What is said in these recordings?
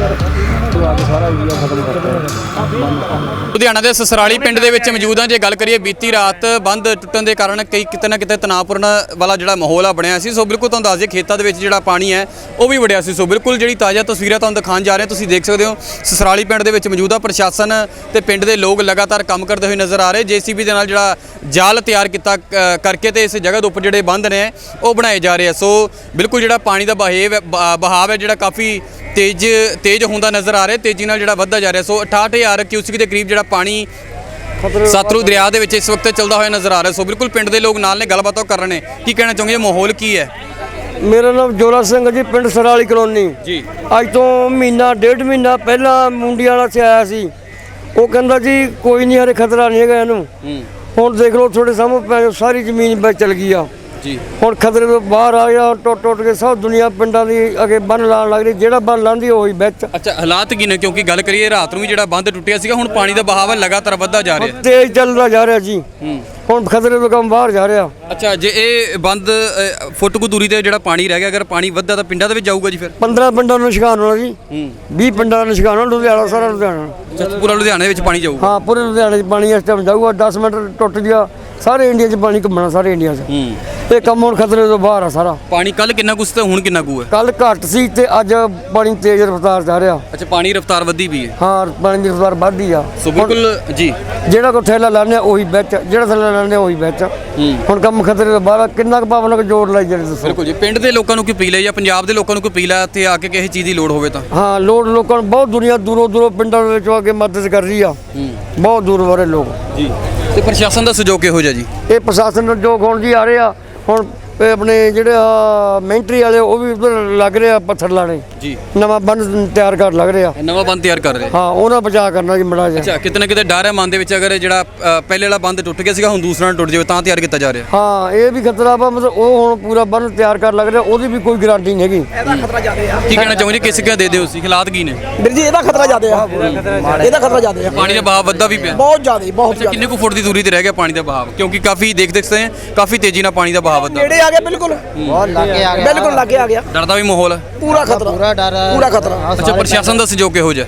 Yeah. Ludhiana ਦੇ ਸਸਰਾਲੀ ਪਿੰਡ ਦੇ ਵਿੱਚ ਮੌਜੂਦ ਹਾਂ। ਜੇ ਗੱਲ ਕਰੀਏ, ਬੀਤੀ ਰਾਤ ਬੰਦ ਟੁੱਟਣ ਦੇ ਕਾਰਨ ਕਈ ਕਿਤੇ ਨਾ ਕਿਤੇ ਤਣਾਅਪੂਰਨ ਵਾਲਾ ਜਿਹੜਾ ਮਾਹੌਲ ਆ ਬਣਿਆ ਸੀ। ਸੋ ਬਿਲਕੁਲ ਤੁਹਾਨੂੰ ਦੱਸ ਦਈਏ ਖੇਤਾਂ ਦੇ ਵਿੱਚ ਜਿਹੜਾ ਪਾਣੀ ਹੈ, ਉਹ ਵੀ ਵੜਿਆ ਸੀ। ਸੋ ਬਿਲਕੁਲ ਜਿਹੜੀ ਤਾਜ਼ਾ ਤਸਵੀਰਾਂ ਤੁਹਾਨੂੰ ਦਿਖਾਉਣ ਜਾ ਰਹੇ ਤੁਸੀਂ ਦੇਖ ਸਕਦੇ ਹੋ, ਸਸਰਾਲੀ ਪਿੰਡ ਦੇ ਵਿੱਚ ਮੌਜੂਦਾ ਪ੍ਰਸ਼ਾਸਨ ਤੇ ਪਿੰਡ ਦੇ ਲੋਕ ਲਗਾਤਾਰ ਕੰਮ ਕਰਦੇ ਹੋਏ ਨਜ਼ਰ ਆ ਰਹੇ। ਜੀਸੀਬੀ ਦੇ ਨਾਲ ਜਿਹੜਾ ਜਾਲ ਤਿਆਰ ਕੀਤਾ ਕਰਕੇ ਤੇ ਇਸ ਜਗ੍ਹਾ ਦੇ ਉੱਪਰ ਜਿਹੜੇ ਬੰਦ ਨੇ, ਉਹ ਬਣਾਏ ਜਾ ਰਹੇ ਆ। ਸੋ ਬਿਲਕੁਲ ਜਿਹੜਾ ਪਾਣੀ ਦਾ ਬਹਾਵ ਹੈ ਬਹਾਵ ਹੈ, ਜਿਹੜਾ ਕਾਫੀ ਤੇਜ਼ ਤੇਜ਼ ਹੁੰਦਾ ਨਜ਼ਰ ਆ ਰਿਹਾ। ਤੇਜ਼ ਨਾਲ ਜਿਹੜਾ ਵੱਧਦਾ ਜਾ ਰਿਹਾ ਸੋ 68000 ਕਿਊਸਿਕ ਦੇ ਕਰੀਬ ਜਿਹੜਾ ਪਾਣੀ ਸਤਲੁਜ ਦਰਿਆ ਦੇ ਵਿੱਚ ਇਸ ਵਕਤ ਚੱਲਦਾ ਹੋਇਆ ਨਜ਼ਰ ਆ ਰਿਹਾ। ਸੋ ਬਿਲਕੁਲ ਪਿੰਡ ਦੇ ਲੋਕ ਨਾਲ ਨੇ ਗੱਲਬਾਤ ਉਹ ਕਰ ਰਹੇ ਨੇ। ਕੀ ਕਹਿਣਾ ਚਾਹੋਗੇ? ਮਾਹੌਲ ਕੀ ਹੈ? ਮੇਰਾ ਨਾਮ ਜੋਰਾ ਸਿੰਘ ਹੈ ਜੀ ਪਿੰਡ ਸਰਾਲੀ ਕਲੋਨੀ। ਜੀ। ਅੱਜ ਤੋਂ ਮਹੀਨਾ ਡੇਢ ਮਹੀਨਾ ਪਹਿਲਾਂ ਮੁੰਡੀਆਂ ਵਾਲਾ ਸੇ ਆਇਆ ਸੀ। ਉਹ ਕਹਿੰਦਾ ਜੀ ਕੋਈ ਨਹੀਂ ਹਰੇ ਖਤਰਾ ਨਹੀਂ ਹੈਗਾ ਇਹਨੂੰ। ਹੂੰ। ਹੁਣ ਦੇਖ ਲਓ ਤੁਹਾਡੇ ਸਾਹਮਣੇ ਸਾਰੀ ਜ਼ਮੀਨ ਵਿੱਚ ਚਲ ਗਈ ਆ। ਜੀ। ਹੁਣ ਖਤਰੇ ਤੋਂ ਬਾਹਰ ਆ ਗਿਆ ਟੁੱਟ ਟੁੱਟ ਕੇ ਸਭ ਦੁਨੀਆ ਪਿੰਡਾਂ ਦੀ ਅੱਗੇ ਬੰਨ ਲਾਣ ਲੱਗ ਰਹੀ ਜਿਹੜਾ ਬੰਨ ਲਾਂਦੀ ਉਹੀ ਵਿੱਚ। ਅੱਛਾ ਹਾਲਾਤ ਕੀ ਨੇ? ਕਿਉਂਕਿ ਗੱਲ ਕਰੀਏ ਰਾਤ ਨੂੰ ਵੀ ਜਿਹੜਾ ਬੰਦ ਟੁੱਟਿਆ ਸੀਗਾ ਹੁਣ ਪਾਣੀ ਦਾ ਬਹਾਵ ਲਗਾਤਾਰ ਵੱਧਦਾ ਜਾ ਰਿਹਾ। ਤੇਜ਼ ਚੱਲਦਾ ਜਾ ਰਿਹਾ ਜੀ। ਹੁਣ ਖਤਰੇ ਤੋਂ ਕੰਮ ਬਾਹਰ ਜਾ ਰਿਹਾ। ਅੱਛਾ ਜੇ ਇਹ ਬੰਦ ਫੁੱਟ ਕੁ ਦੂਰੀ ਤੇ ਜਿਹੜਾ ਪਾਣੀ ਰਹਿ ਗਿਆ ਅਗਰ ਪਾਣੀ ਵੱਧਦਾ ਤਾਂ ਪਿੰਡਾਂ ਦੇ ਵਿੱਚ ਜਾਊਗਾ ਜੀ ਫਿਰ? 15 ਪਿੰਡਾਂ ਨੂੰ ਨਿਸ਼ਕਾਨ ਹੋਣਾ ਜੀ। ਹੂੰ। 20 ਪਿੰਡਾਂ ਦਾ ਨਿਸ਼ਕਾਨ ਹੋਣਾ ਲੁਧਿਆਣਾ ਸਾਰਾ ਲੁਧਿਆਣਾ। ਪੂਰਾ ਲੁਧਿਆਣੇ ਵਿੱਚ ਪਾਣੀ ਜਾਊਗਾ। ਹਾਂ ਪੂਰੇ ਲੁਧਿਆਣੇ 'ਚ ਪਾਣੀ ਇਸ ਟਾਈਮ ਜਾਊਗਾ 10 ਮਿੰਟ ਟੁੱਟ ਗਿਆ ਸਾਰੇ ਇੰਡੀਆ 'ਚ ਪਾਣੀ ਘੁੰਮਣਾ ਸਾਰੇ ਇੰਡੀਆ 'ਚ। ਹੂੰ। ਇਹ ਕੰਮ ਹੁਣ ਖਤਰੇ ਤੋਂ ਬਾਹਰ ਆ ਸਾਰਾ। ਪਾਣੀ ਕੱਲ ਕਿੰਨਾ ਕੁ ਸੀ ਤੇ ਹੁਣ ਕਿੰਨਾ ਕੁ ਹੈ? ਕੱਲ ਘੱਟ ਸੀ ਤੇ ਅੱਜ ਪਾਣੀ ਤੇਜ਼ ਰਫ਼ਤਾਰ ਜਾ ਰਿਹਾ। ਅੱਛਾ ਪਾਣੀ ਰਫ਼ਤਾਰ ਵਧੀ ਵੀ ਹੈ? ਹਾਂ ਪਾਣੀ ਦੀ ਰਫ਼ਤਾਰ ਵੱਧਦੀ ਆ। ਸੋ ਬਿਲਕੁਲ ਜੀ। ਜਿਹੜਾ ਕੋ ਥੈਲਾ ਲਾਣੇ ਉਹੀ ਵਿੱਚ ਜਿਹੜਾ ਥੈਲਾ ਲਾਣੇ ਉਹੀ ਵਿੱਚ। ਹੁਣ ਕੰਮ ਖਤਰੇ ਤੋਂ ਬਾਹਰ ਆ, ਕਿੰਨਾ ਕੁ ਪਾਵਨ ਕੋ ਜੋੜ ਲਾਈ ਜਿਹੜੇ ਦੱਸੋ। ਬਿਲਕੁਲ ਜੀ। ਪਿੰਡ ਦੇ ਲੋਕਾਂ ਨੂੰ ਕੀ ਅਪੀਲ ਹੈ ਜਾਂ ਪੰਜਾਬ ਦੇ ਲੋਕਾਂ ਨੂੰ ਕੋਈ ਅਪੀਲ ਹੈ ਇੱਥੇ ਆ ਕੇ ਕਿਸੇ ਚੀਜ਼ ਦੀ ਲੋੜ ਹੋਵੇ ਤਾਂ? ਹਾਂ ਲੋੜ ਲੋਕਾਂ ਨੂੰ ਬਹੁਤ ਦੁਨੀਆ ਦੂਰੋਂ ਦੂਰੋਂ ਪਿੰਡਾਂ ਦੇ ਵਿੱਚੋਂ ਆ ਕੇ ਮਦਦ ਕਰ ਰਹੀ ਆ। ਬਹੁਤ ਦੂਰ ਵਾਲੇ ਲੋਕ। ਜੀ। ਤੇ ਪ੍ਰਸ਼ਾਸਨ ਦਾ ਸਹਿਯੋਗ ਕਿਹੋ ਜਿਹਾ ਜੀ? ਇਹ ਪ੍ਰਸ਼ਾਸਨ ਨੂੰ ਜੋ ਹੁਣ ਜੀ ਆ ਰਹੇ। ਆ ਹੁਣ ਇਹ ਆਪਣੇ ਜਿਹੜੇ ਆ ਮੈਂਟਰੀ ਵਾਲੇ ਉਹ ਵੀ ਉੱਧਰ ਲੱਗ ਰਹੇ ਆ ਪੱਥਰ ਲਾਣੇ ਜੀ। ਨਵਾਂ ਬੰਨ ਤਿਆਰ ਕਰ ਲੱਗ ਰਹੇ ਨਵਾਂ ਬੰਦ ਤਿਆਰ ਕਰ ਰਹੇ। ਹਾਂ ਉਹਨਾਂ ਬਚਾ ਕਰਨਾ ਜੀ ਮੜਾ ਜਾ ਅੱਛਾ ਕਿਤੇ ਨਾ ਕਿਤੇ ਡਰ ਹੈ ਮਨ ਦੇ ਵਿੱਚ ਅਗਰ ਜਿਹੜਾ ਅ, ਪਹਿਲੇ ਵਾਲਾ ਬੰਦ ਟੁੱਟ ਗਿਆ ਸੀਗਾ ਹੁਣ ਦੂਸਰਾ ਨਾ ਟੁੱਟ ਜਾਵੇ ਤਾਂ ਤਿਆਰ ਕੀਤਾ ਜਾ ਰਿਹਾ। ਹਾਂ ਇਹ ਵੀ ਖਤਰਾ ਵਾ ਮਤਲਬ ਉਹ ਹੁਣ ਪੂਰਾ ਬੰਨ ਤਿਆਰ ਕਰ ਲੱਗ ਰਿਹਾ ਉਹਦੀ ਵੀ ਕੋਈ ਗਾਰੰਟੀ ਨਹੀਂ ਹੈਗੀ। ਕੀ ਕਹਿਣਾ ਚਾਹੋਗੇ ਕਿਸ ਕਿਆ ਦੇ ਦਿਓ ਸੀ ਹਾਲਾਤ ਕੀ ਨੇ? ਵੀਰ ਜੀ ਇਹਦਾ ਖਤਰਾ ਜ਼ਿਆਦਾ ਆ। ਇਹਦਾ ਖਤਰਾ ਜ਼ਿਆਦਾ ਆ। ਪਾਣੀ ਦਾ ਬਹਾਵ ਵੱਧਦਾ ਵੀ ਪਿਆ। ਬਹੁਤ ਜ਼ਿਆਦਾ ਬਹੁਤ ਅੱਛਾ ਕਿੰਨੇ ਕੁ ਫੁੱਟ ਦੀ ਦੂਰੀ ਤੇ ਰਹਿ ਗਿਆ ਪਾਣੀ ਦਾ ਬਹਾਵ? ਕਿਉਂਕਿ ਕਾਫੀ ਦੇਖ ਦੇਖਦੇ ਹਾਂ ਕਾਫੀ ਤੇਜ਼ੀ ਨਾਲ ਪਾਣੀ ਦਾ ਬਹਾਵ ਨੇੜੇ ਆ ਗਿਆ ਬਿਲਕੁਲ। ਬਹੁਤ ਲੱਗੇ ਆ ਗਿਆ। ਬਿਲਕੁਲ ਲੱਗੇ ਆ ਗਿਆ। ਡਰ ਦਾ ਵੀ ਮਾਹੌਲ। ਹੈ ਪੂਰਾ ਖਤਰਾ ਪੂਰਾ ਡਰ। ਹੈ। ਪੂਰਾ ਖਤਰਾ। ਅੱਛਾ ਪ੍ਰਸ਼ਾਸਨ ਦਾ ਸਹਿਯੋਗ ਕਿਹੋ ਜਿਹਾ।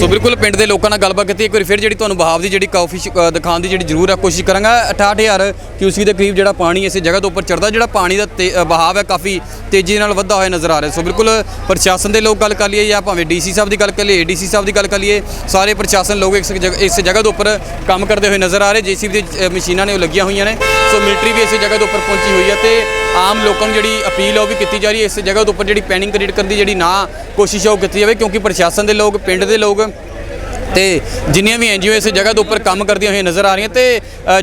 ਸੋ ਬਿਲਕੁਲ ਪਿੰਡ ਦੇ ਲੋਕਾਂ ਨਾਲ ਗੱਲਬਾਤ ਕੀਤੀ ਇੱਕ ਵਾਰੀ ਫਿਰ ਜਿਹੜੀ ਤੁਹਾਨੂੰ ਬਹਾਵ ਦੀ ਜਿਹੜੀ ਕਾਫੀ ਦਿਖਾਉਣ ਦੀ ਜਿਹੜੀ ਜ਼ਰੂਰ ਹੈ ਕੋਸ਼ਿਸ਼ ਕਰਾਂਗਾ। 68000 ਕਿਊਸੀ ਦੇ ਕਰੀਬ ਜਿਹੜਾ ਪਾਣੀ ਇਸੇ ਜਗ੍ਹਾ ਤੋਂ ਉੱਪਰ ਚੜਦਾ ਜਿਹੜਾ ਪਾਣੀ ਦਾ ਤੇ- ਅ, ਬਹਾਵ ਹੈ ਕਾਫੀ ਤੇਜ਼ੀ ਨਾਲ ਵੱਧਦਾ ਹੋਇਆ ਨਜ਼ਰ ਆ ਰਿਹਾ। ਸੋ ਬਿਲਕੁਲ ਪ੍ਰਸ਼ਾਸਨ ਦੇ ਲੋਕ ਗੱਲ ਕਰ ਲਈਏ ਜਾਂ ਭਾਵੇਂ ਡੀਸੀ ਸਾਹਿਬ ਦੀ ਗੱਲ ਕਰ ਲਈਏ ਏਡੀਸੀ ਸਾਹਿਬ ਦੀ ਗੱਲ ਕਰ ਲਈਏ ਸਾਰੇ ਪ੍ਰਸ਼ਾਸਨ ਲੋਕ ਇਸ ਜਗ੍ਹਾ ਇਸ ਜਗ੍ਹਾ ਦੇ ਉੱਪਰ ਕੰਮ ਕਰਦੇ ਹੋਏ ਨਜ਼ਰ ਆ ਰਹੇ। ਜੀਸੀਬੀ ਦੀ ਅ, ਮਸ਼ੀਨਾਂ ਨੇ ਉਹ ਲੱਗੀਆਂ ਹੋਈਆਂ ਨੇ। ਸੋ ਮਿਲਟਰੀ ਵੀ ਇਸੇ ਜਗ੍ਹਾ ਦੇ ਉੱਪਰ ਪਹੁੰਚੀ ਹੋਈ ਹੈ ਤੇ ਆਮ ਲੋਕਾਂ ਨੂੰ ਜਿਹੜੀ ਅਪੀਲ ਆ ਉਹ ਵੀ ਕੀਤੀ ਜਾ ਰਹੀ ਹੈ, ਇਸ ਜਗ੍ਹਾ ਦੇ ਉੱਪਰ ਜਿਹੜੀ ਪੈਨਿੰਗ ਕ੍ਰੀਏਟ ਕਰਨ ਦੀ ਜਿਹੜੀ ਨਾ ਕੋਸ਼ਿਸ਼ ਆ ਉਹ ਕੀਤੀ ਜਾਵੇ, ਕਿਉਂਕਿ ਪ੍ਰਸ਼ਾਸਨ ਦੇ ਲੋਕ, ਪਿੰਡ ਦੇ ਲੋਕ ਤੇ ਜਿੰਨੀਆਂ ਵੀ ਐਨਜੀਓ ਇਸ ਜਗ੍ਹਾ ਦੇ ਉੱਪਰ ਕੰਮ ਕਰਦੀਆਂ ਹੋਈਆਂ ਨਜ਼ਰ ਆ ਰਹੀਆਂ ਤੇ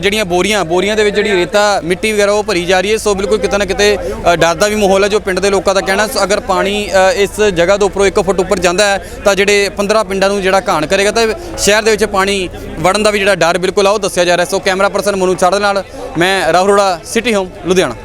ਜਿਹੜੀਆਂ ਬੋਰੀਆਂ ਬੋਰੀਆਂ ਦੇ ਵਿੱਚ ਜਿਹੜੀ ਰੇਤਾ, ਮਿੱਟੀ ਵਗੈਰਾ ਉਹ ਭਰੀ ਜਾ ਰਹੀ ਹੈ। ਸੋ ਬਿਲਕੁਲ ਕਿਤੇ ਨਾ ਕਿਤੇ ਡਰ ਦਾ ਵੀ ਮਾਹੌਲ ਹੈ ਜੋ ਪਿੰਡ ਦੇ ਲੋਕਾਂ ਦਾ ਕਹਿਣਾ ਸੋ ਅਗਰ ਪਾਣੀ ਇਸ ਜਗ੍ਹਾ ਦੇ ਉੱਪਰੋਂ 1 ਫੁੱਟ ਉੱਪਰ ਜਾਂਦਾ ਹੈ, ਤਾਂ ਜਿਹੜੇ 15 ਪਿੰਡਾਂ ਨੂੰ ਜਿਹੜਾ ਘਾਣ ਕਰੇਗਾ, ਤਾਂ ਸ਼ਹਿਰ ਦੇ ਵਿੱਚ ਪਾਣੀ ਵੜਨ ਦਾ ਵੀ ਜਿਹੜਾ ਡਰ ਬਿਲਕੁਲ ਆ, ਉਹ ਦੱਸਿਆ ਜਾ ਰਿਹਾ ਸੋ ਕੈਮਰਾ ਪਰਸਨ ਮਨੂ ਛੜ ਨਾਲ, ਮੈਂ ਰਾਹੁਲ ਅਰੋੜਾ ਸਿਟੀ ਹੋਮ ਲੁਧਿਆਣਾ।